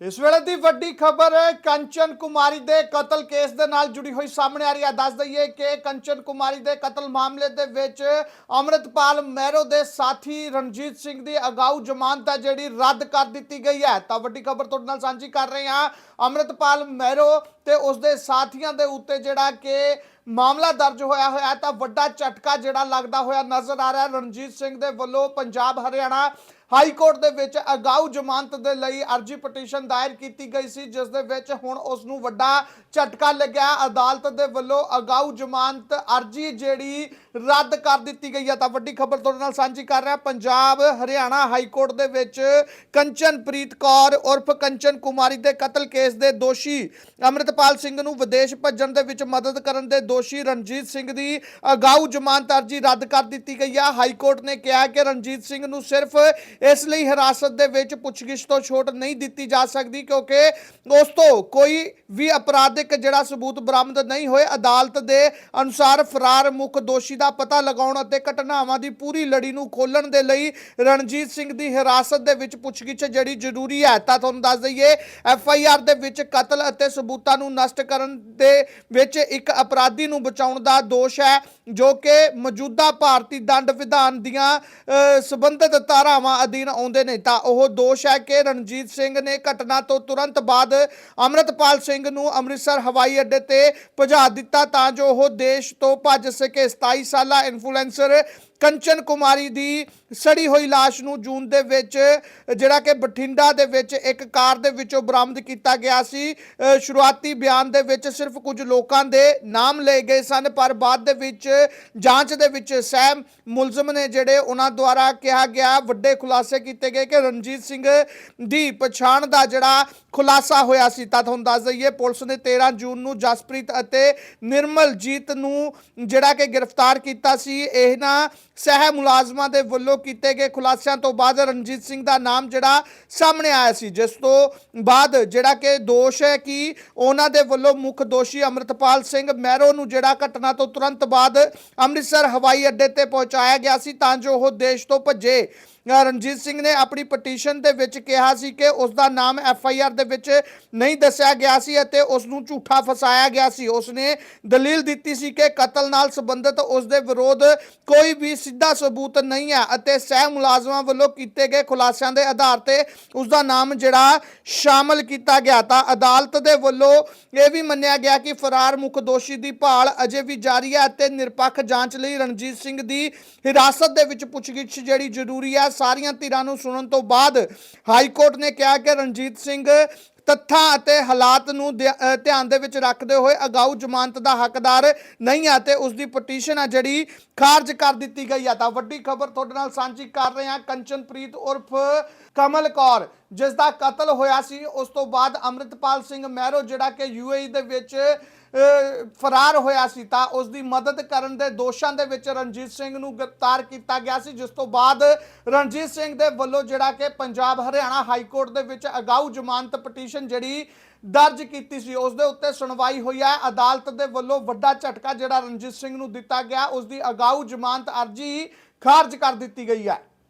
ਇਸ ਵੇਲੇ ਦੀ ਵੱਡੀ ਖਬਰ, ਕੰਚਨ ਕੁਮਾਰੀ ਦੇ ਕਤਲ ਕੇਸ ਦੇ ਨਾਲ ਜੁੜੀ ਹੋਈ ਸਾਹਮਣੇ ਆ ਰਹੀ ਹੈ। ਦੱਸ ਦਈਏ ਕਿ ਕੰਚਨ ਕੁਮਾਰੀ ਦੇ ਕਤਲ ਮਾਮਲੇ ਦੇ ਵਿੱਚ ਅਮਰਿਤਪਾਲ ਮਹਿਰੋ ਦੇ ਸਾਥੀ ਰਣਜੀਤ ਸਿੰਘ ਦੀ ਅਗਾਊ ਜ਼ਮਾਨਤ ਹੈ, ਜਿਹੜੀ ਰੱਦ ਕਰ ਦਿੱਤੀ ਗਈ ਹੈ। ਤਾਂ ਵੱਡੀ ਖਬਰ ਤੁਹਾਡੇ ਨਾਲ ਸਾਂਝੀ ਕਰ ਰਹੇ ਹਾਂ। ਅਮਰਿਤਪਾਲ ਮਹਿਰੋ ਤੇ ਉਸ ਦੇ ਸਾਥੀਆਂ ਦੇ ਉੱਤੇ ਜਿਹੜਾ ਕਿ ਮਾਮਲਾ ਦਰਜ ਹੋਇਆ ਹੋਇਆ ਤਾਂ ਵੱਡਾ ਝਟਕਾ ਜਿਹੜਾ ਲੱਗਦਾ ਹੋਇਆ ਨਜ਼ਰ ਆ ਰਿਹਾ ਰਣਜੀਤ ਸਿੰਘ ਦੇ ਵੱਲੋਂ ਪੰਜਾਬ, ਹਰਿਆਣਾ ਹਾਈ ਕੋਰਟ ਦੇ ਵਿੱਚ ਅਗਾਊ ਜ਼ਮਾਨਤ ਦੇ ਲਈ ਅਰਜੀ ਪਟੀਸ਼ਨ ਦਾਇਰ ਕੀਤੀ ਗਈ ਸੀ, ਜਿਸ ਦੇ ਵਿੱਚ ਹੁਣ ਉਸ ਨੂੰ ਵੱਡਾ ਝਟਕਾ ਲੱਗਿਆ। ਅਦਾਲਤ ਦੇ ਵੱਲੋਂ ਅਗਾਊ ਜ਼ਮਾਨਤ ਅਰਜੀ ਜਿਹੜੀ ਰੱਦ ਕਰ ਦਿੱਤੀ ਗਈ ਹੈ। ਤਾਂ ਵੱਡੀ ਖਬਰ ਤੁਹਾਡੇ ਨਾਲ ਸਾਂਝੀ ਕਰ ਰਿਹਾ ਪੰਜਾਬ ਹਰਿਆਣਾ ਹਾਈ ਕੋਰਟ ਦੇ ਵਿੱਚ ਕੰਚਨਪ੍ਰੀਤ ਕੌਰ ਉਰਫ ਕੰਚਨ ਕੁਮਾਰੀ ਦੇ ਕਤਲ ਕੇਸ ਦੇ ਦੋਸ਼ੀ ਅਮਰਿਤਪਾਲ ਸਿੰਘ ਨੂੰ ਵਿਦੇਸ਼ ਭੱਜਣ ਦੇ ਵਿੱਚ ਮਦਦ ਕਰਨ ਦੇ ਦੋਸ਼ੀ ਰਣਜੀਤ ਸਿੰਘ ਦੀ ਅਗਾਊ ਜ਼ਮਾਨਤ ਅਰਜੀ ਰੱਦ ਕਰ ਦਿੱਤੀ ਗਈ ਹੈ। ਹਾਈ ਕੋਰਟ ਨੇ ਕਿਹਾ ਕਿ ਰਣਜੀਤ ਸਿੰਘ ਨੂੰ ਸਿਰਫ ਇਸ ਲਈ ਹਿਰਾਸਤ ਦੇ ਵਿੱਚ ਪੁੱਛਗਿੱਛ ਤੋਂ ਛੋਟ ਨਹੀਂ ਦਿੱਤੀ ਜਾ ਸਕਦੀ ਕਿਉਂਕਿ ਉਸ ਤੋਂ ਕੋਈ ਵੀ ਅਪਰਾਧਿਕ ਜਿਹੜਾ ਸਬੂਤ ਬਰਾਮਦ ਨਹੀਂ ਹੋਏ। ਅਦਾਲਤ ਦੇ ਅਨੁਸਾਰ ਫਰਾਰ ਮੁੱਖ ਦੋਸ਼ੀ ਦਾ ਪਤਾ ਲਗਾਉਣ ਅਤੇ ਘਟਨਾਵਾਂ ਦੀ ਪੂਰੀ ਲੜੀ ਨੂੰ ਖੋਲਣ ਦੇ ਲਈ ਰਣਜੀਤ ਸਿੰਘ ਦੀ ਹਿਰਾਸਤ ਦੇ ਵਿੱਚ ਪੁੱਛਗਿੱਛ ਜਿਹੜੀ ਜ਼ਰੂਰੀ ਹੈ ਤਾਂ ਤੁਹਾਨੂੰ ਦੱਸ ਦਈਏ ਐਫ ਆਈ ਆਰ ਦੇ ਵਿੱਚ ਕਤਲ ਅਤੇ ਸਬੂਤਾਂ ਨੂੰ ਨਸ਼ਟ ਕਰਨ ਦੇ ਵਿੱਚ ਇੱਕ ਅਪਰਾਧੀ ਨੂੰ ਬਚਾਉਣ ਦਾ ਦੋਸ਼ ਹੈ ਜੋ ਕਿ ਮੌਜੂਦਾ ਭਾਰਤੀ ਦੰਡ ਵਿਧਾਨ ਦੀਆਂ ਅ, ਸੰਬੰਧਿਤ ਧਾਰਾਵਾਂ ਅਧੀਨ ਆਉਂਦੇ ਨੇ, ਤਾਂ ਉਹ ਦੋਸ਼ ਹੈ ਕਿ ਰਣਜੀਤ ਸਿੰਘ ਨੇ ਘਟਨਾ ਤੋਂ ਤੁਰੰਤ ਬਾਅਦ ਅਮਰਿਤਪਾਲ ਸਿੰਘ ਨੂੰ ਅੰਮ੍ਰਿਤਸਰ ਹਵਾਈ ਅੱਡੇ ਤੇ ਭਜਾ ਦਿੱਤਾ ਤਾਂ ਜੋ ਉਹ ਦੇਸ਼ ਤੋਂ ਭੱਜ ਸਕੇ। 27 ਸਾਲਾ ਇਨਫਲੂਐਂਸਰ ਕੰਚਨ ਕੁਮਾਰੀ ਦੀ ਸੜੀ ਹੋਈ লাশ ਨੂੰ ਜੂਨ ਦੇ ਵਿੱਚ, ਜਿਹੜਾ ਕਿ ਬਠਿੰਡਾ ਦੇ ਵਿੱਚ ਇੱਕ ਕਾਰ ਦੇ ਵਿੱਚੋਂ ਬਰਾਮਦ ਕੀਤਾ ਗਿਆ ਸੀ। ਸ਼ੁਰੂਆਤੀ ਬਿਆਨ ਦੇ ਵਿੱਚ ਸਿਰਫ ਕੁਝ ਲੋਕਾਂ ਦੇ ਨਾਮ ਲਏ ਗਏ ਸਨ, ਪਰ ਬਾਅਦ ਦੇ ਵਿੱਚ, ਜਾਂਚ ਦੇ ਵਿੱਚ ਸਹਿਮ ਮੁਲਜ਼ਮ ਨੇ ਜਿਹੜੇ ਉਹਨਾਂ ਦੁਆਰਾ ਕਿਹਾ ਗਿਆ, ਵੱਡੇ ਖੁਲਾਸੇ ਕੀਤੇ ਗਏ ਕਿ ਰਣਜੀਤ ਸਿੰਘ ਦੀ ਪਛਾਣ ਦਾ ਜਿਹੜਾ ਖੁਲਾਸਾ ਹੋਇਆ ਸੀ। ਤਾਂ ਤੁਹਾਨੂੰ ਦੱਸ ਦਈਏ, ਪੁਲਿਸ ਨੇ 13 ਜੂਨ ਨੂੰ ਜਸਪ੍ਰੀਤ ਅਤੇ ਨਿਰਮਲਜੀਤ ਨੂੰ ਜਿਹੜਾ ਕਿ ਗ੍ਰਿਫਤਾਰ ਕੀਤਾ ਸੀ। ਇਹਨਾਂ ਸਹਿ ਮੁਲਾਜ਼ਮਾਂ ਦੇ ਵੱਲੋਂ ਕੀਤੇ ਗਏ ਖੁਲਾਸਿਆਂ ਤੋਂ ਬਾਅਦ ਰਣਜੀਤ ਸਿੰਘ ਦਾ ਨਾਮ ਜਿਹੜਾ ਸਾਹਮਣੇ ਆਇਆ ਸੀ, ਜਿਸ ਤੋਂ ਬਾਅਦ ਜਿਹੜਾ ਕਿ ਦੋਸ਼ ਹੈ ਕਿ ਉਹਨਾਂ ਦੇ ਵੱਲੋਂ ਮੁੱਖ ਦੋਸ਼ੀ ਅਮਰਿਤਪਾਲ ਸਿੰਘ ਮਹਿਰੋ ਨੂੰ ਜਿਹੜਾ ਘਟਨਾ ਤੋਂ ਤੁਰੰਤ ਬਾਅਦ ਅੰਮ੍ਰਿਤਸਰ ਹਵਾਈ ਅੱਡੇ ਤੇ ਪਹੁੰਚਾਇਆ ਗਿਆ ਸੀ, ਤਾਂ ਜੋ ਉਹ ਦੇਸ਼ ਤੋਂ ਭੱਜੇ। ਰਣਜੀਤ ਸਿੰਘ ਨੇ ਆਪਣੀ ਪਟੀਸ਼ਨ ਦੇ ਵਿੱਚ ਕਿਹਾ ਸੀ ਕਿ ਉਸ ਦਾ ਨਾਮ ਐਫ ਆਈ ਆਰ ਦੇ ਵਿੱਚ ਨਹੀਂ ਦੱਸਿਆ ਗਿਆ ਸੀ ਅਤੇ ਉਸ ਨੂੰ ਝੂਠਾ ਫਸਾਇਆ ਗਿਆ ਸੀ। ਉਸ ਨੇ ਦਲੀਲ ਦਿੱਤੀ ਸੀ ਕਿ ਕਤਲ ਨਾਲ ਸੰਬੰਧਿਤ ਉਸ ਦੇ ਵਿਰੋਧ ਕੋਈ ਵੀ ਸਿੱਧਾ ਸਬੂਤ ਨਹੀਂ ਹੈ ਅਤੇ ਸਹਿ ਮੁਲਾਜ਼ਮਾਂ ਵੱਲੋਂ ਕੀਤੇ ਗਏ ਖੁਲਾਸਿਆਂ ਦੇ ਆਧਾਰ ਤੇ ਉਸ ਦਾ ਨਾਮ ਜਿਹੜਾ ਸ਼ਾਮਲ ਕੀਤਾ ਗਿਆ। ਤਾਂ ਅਦਾਲਤ ਦੇ ਵੱਲੋਂ ਇਹ ਵੀ ਮੰਨਿਆ ਗਿਆ ਕਿ ਫਰਾਰ ਮੁੱਖ ਦੋਸ਼ੀ ਦੀ ਭਾਲ ਅਜੇ ਵੀ ਜਾਰੀ ਹੈ ਅਤੇ ਨਿਰਪੱਖ ਜਾਂਚ ਲਈ ਰਣਜੀਤ ਸਿੰਘ ਦੀ ਹਿਰਾਸਤ ਦੇ ਵਿੱਚ ਪੁੱਛਗਿੱਛ ਜਿਹੜੀ ਜ਼ਰੂਰੀ ਹੈ ਸਾਰੀਆਂ ਧਿਰਾਂ ਨੂੰ ਸੁਣਨ ਤੋਂ ਬਾਅਦ ਹਾਈ ਕੋਰਟ ਨੇ ਕਿਹਾ ਕਿ ਰਣਜੀਤ ਸਿੰਘ ਤੱਥਾਂ ਅਤੇ ਹਾਲਾਤ ਨੂੰ ਧਿਆ- ਧਿਆਨ ਦੇ ਵਿੱਚ ਰੱਖਦੇ ਹੋਏ ਅਗਾਊ ਜ਼ਮਾਨਤ ਦਾ ਹੱਕਦਾਰ ਨਹੀਂ ਹੈ ਤੇ ਉਸ ਦੀ ਪਟੀਸ਼ਨ ਆ ਜਿਹੜੀ ਖਾਰਜ ਕਰ ਦਿੱਤੀ ਗਈ ਆ। ਤਾਂ ਵੱਡੀ ਖਬਰ ਤੁਹਾਡੇ ਨਾਲ ਸਾਂਝੀ ਕਰ ਰਹੇ ਹਾਂ ਕੰਚਨਪ੍ਰੀਤ ਉਰਫ ਕਮਲ ਕੌਰ, ਜਿਸ ਦਾ ਕਤਲ ਹੋਇਆ ਸੀ। ਉਸ ਤੋਂ ਬਾਅਦ ਅੰਮ੍ਰਿਤਪਾਲ ਸਿੰਘ ਮਹਿਰੋ, ਜਿਹੜਾ ਕਿ ਯੂਏਈ ਦੇ ਵਿੱਚ ਫਰਾਰ ਹੋਇਆ ਸੀ, ਤਾਂ ਉਸ ਦੀ ਮਦਦ ਕਰਨ ਦੇ ਦੋਸ਼ਾਂ ਦੇ ਵਿੱਚ ਰਣਜੀਤ ਸਿੰਘ ਨੂੰ ਗ੍ਰਿਫਤਾਰ ਕੀਤਾ ਗਿਆ ਸੀ, ਜਿਸ ਤੋਂ ਬਾਅਦ ਰਣਜੀਤ ਸਿੰਘ ਦੇ ਵੱਲੋਂ ਜਿਹੜਾ ਕਿ ਪੰਜਾਬ ਹਰਿਆਣਾ ਹਾਈ ਕੋਰਟ ਦੇ ਵਿੱਚ ਅਗਾਊ ਜ਼ਮਾਨਤ ਪਟੀਸ਼ਨ ਪਟੀਸ਼ਨ ਜਿਹੜੀ ਦਰਜ ਕੀਤੀ ਸੀ, ਉਸ ਦੇ ਉੱਤੇ ਸੁਣਵਾਈ ਹੋਈ ਹੈ। ਅਦਾਲਤ ਦੇ ਵੱਲੋਂ ਵੱਡਾ ਝਟਕਾ ਜਿਹੜਾ ਰਣਜੀਤ ਸਿੰਘ ਨੂੰ ਦਿੱਤਾ ਗਿਆ, ਉਸ ਦੀ ਅਗਾਊ ਜ਼ਮਾਨਤ ਅਰਜੀ ਖਾਰਜ ਕਰ ਦਿੱਤੀ ਗਈ ਹੈ।